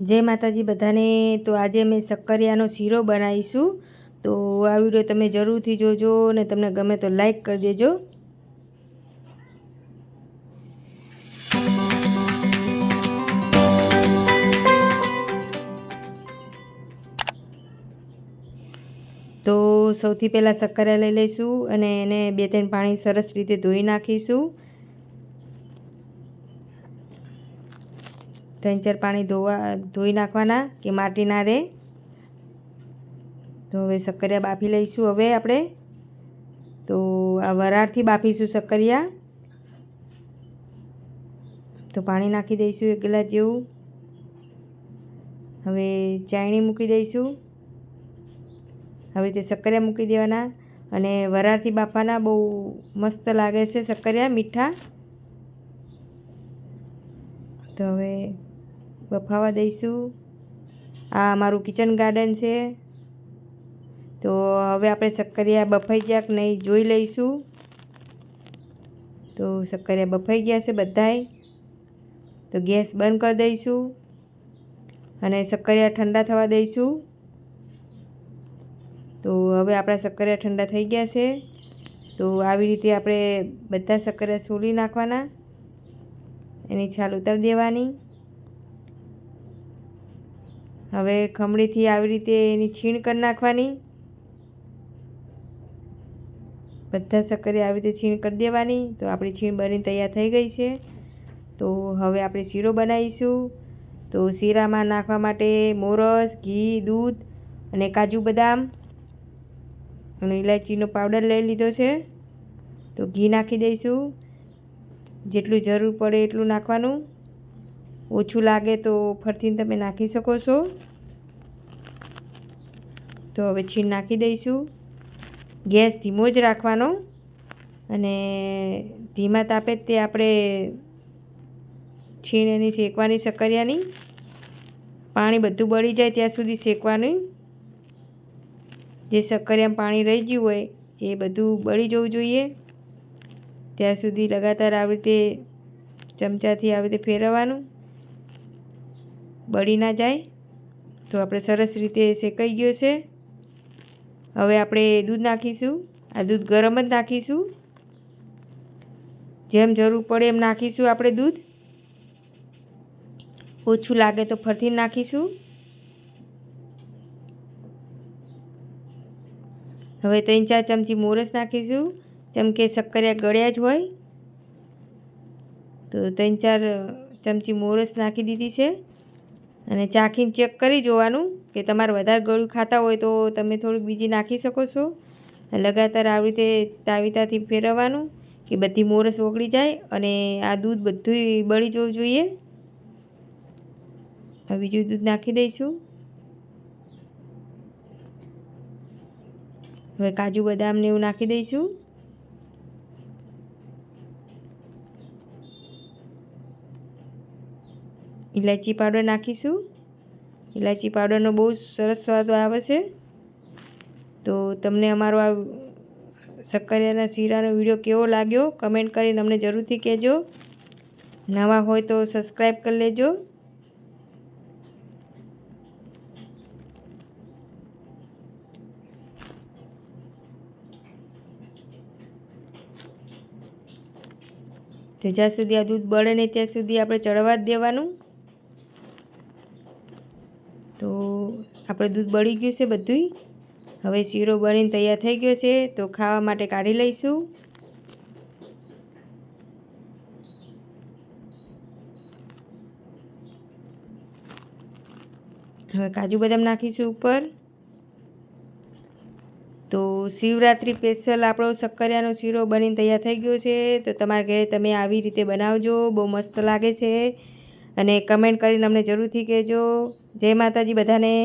જય માતાજી બધાને તો આજે અમે શક્કરિયાનો શીરો બનાવીશું. તો આ વીડિયો તમે જરૂરથી જોજો અને તમને ગમે તો લાઈક કરી દેજો. તો સૌથી પહેલાં શક્કરિયા લઈ લઈશું અને એને બે ત્રણ પાણી સરસ રીતે ધોઈ નાખીશું. ત્રણ ચાર પાણી ધોવા, ધોઈ નાખવાના કે માટી ના રહે. તો હવે શક્કરિયા બાફી લઈશું હવે આપણે. તો આ વરાળથી બાફીશું શક્કરિયા તો પાણી નાખી દઈશું એક ગ્લાસ જેવું. હવે ચાયણી મૂકી દઈશું. હવે રીતે શક્કરિયા મૂકી દેવાના અને વરાળથી બાફવાના બહુ મસ્ત લાગે છે શક્કરિયા મીઠા. તો હવે બફાવા દઈશું. આ અમારું કિચન ગાર્ડન છે. તો હવે આપણે શક્કરિયા બફાઈ ગયા કે નહીં જોઈ લઈશું. તો શક્કરિયા બફાઈ ગયા છે બધાય. તો ગેસ બંધ કરી દઈશું અને શક્કરિયા ઠંડા થવા દઈશું. તો હવે આપણા શક્કરિયા ઠંડા થઈ ગયા છે. તો આવી રીતે આપણે બધા શક્કરિયા છોલી નાખવાના. એની છાલ ઉતારી દેવાની. હવે ખમણીથી આવી રીતે એની છીણ કરી નાખવાની. બધા સક્કરે આવી રીતે છીણ કરી દેવાની. તો આપણી છીણ બની તૈયાર થઈ ગઈ છે. તો હવે આપણે શીરો બનાવીશું. તો શીરામાં નાખવા માટે મોરસ, ઘી, દૂધ અને કાજુ બદામ અને ઇલાયચીનો પાવડર લઈ લીધો છે. તો ઘી નાખી દઈશું. જેટલું જરૂર પડે એટલું નાખવાનું. ઓછું લાગે તો ફરતીને તમે નાખી શકો છો. તો હવે છીણ નાખી દઈશું. ગેસ ધીમો જ રાખવાનો. અને ધીમા તાપે તે આપણે છીણ એની શેકવાની શક્કરિયાની પાણી બધું બળી જાય ત્યાં સુધી શેકવાની. જે શક્કરિયામાં પાણી રહી ગયું હોય એ બધું બળી જવું જોઈએ. ત્યાં સુધી લગાતાર આવી રીતે ચમચાથી આવી રીતે ફેરવવાનું. બળી ના જાય. તો આપણે સરસ રીતે શેકાઈ ગયો છે. હવે આપણે દૂધ નાખીશું. આ દૂધ ગરમ જ નાખીશું. જેમ જરૂર પડે એમ નાખીશું આપણે દૂધ. ઓછું લાગે તો ફરતી નાખીશું. હવે ત્રણ ચાર ચમચી મોરસ નાખીશું. જેમ કે શક્કરિયા ગળ્યા જ હોય. તો ત્રણ ચાર ચમચી મોરસ નાખી દીધી છે. અને ચાખીને ચેક કરી જોવાનું કે તમારે વધારે ગળ્યું ખાતા હોય તો તમે થોડુંક બીજી નાખી શકો છો. લગાતાર આવી રીતે તાવીતાથી ફેરવવાનું કે બધી મોરસ ઓગળી જાય અને આ દૂધ બધું બળી જવું જોઈએ. હવે બીજું દૂધ નાખી દઈશું. હવે કાજુ બદામને એવું નાખી દઈશું. ઇલાયચી પાવડર નાખીશું. ઇલાયચી પાવડરનો બહુ સરસ સ્વાદ આવે છે. તો તમને અમારો આ શક્કરિયાના શીરાનો વીડિયો કેવો લાગ્યો કમેન્ટ કરીને અમને જરૂરથી કહેજો. નવા હોય તો સબસ્ક્રાઈબ કરી લેજો. તો જ્યાં સુધી આ દૂધ બળે નહીં ત્યાં સુધી આપણે ચડવા જ દેવાનું. તો આપણે દૂધ બળી ગયું છે બધું હવે શીરો બળીને તૈયાર થઈ ગયો છે, તો ખાવા માટે કાઢી લઈશું. હવે કાજુ બદામ નાખીશું ઉપર. તો શિવરાત્રિ સ્પેશિયલ આપણો શક્કરિયાનો શીરો બનીને તૈયાર થઈ ગયો છે, તો તમારા ઘરે તમે આવી રીતે બનાવજો, બહુ મસ્ત લાગે છે. અને કમેન્ટ કરીને અમને જરૂરથી કહેજો. જય માતાજી બધાને.